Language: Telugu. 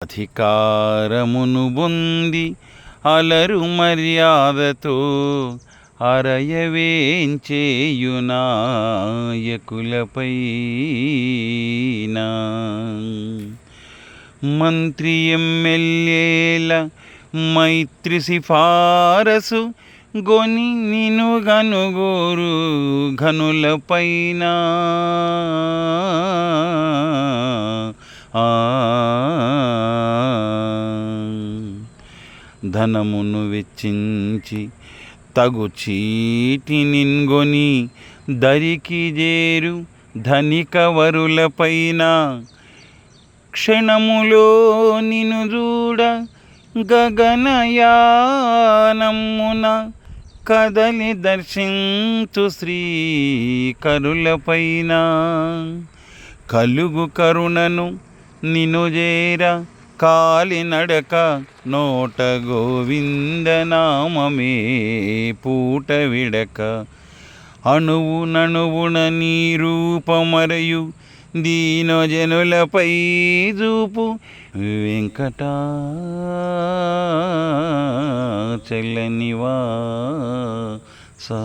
అధికారమును బొంది అలరు మర్యాదతో అరయవేంచేయునాయకులపైన మంత్రి ఎమ్మెల్యేల మైత్రి సిఫారసు గొని నిను గనుగోరు ఘనులపైన. ఆ ధనమును వెచ్చించి తగు చీటి నిన్గొని దరికి చేరు ధనిక వరులపైన క్షణములో నిను చూడ గగనయానమ్మున కదలి దర్శించు శ్రీ కరులపైన కలుగు కరుణను నిను చేరా కాలినడక నోట గోవిందనామమే పూట విడక. అణువు నణువున నీ రూపమరయు దీనజనులపై చూపు. వెంకటా చల్లనివా సా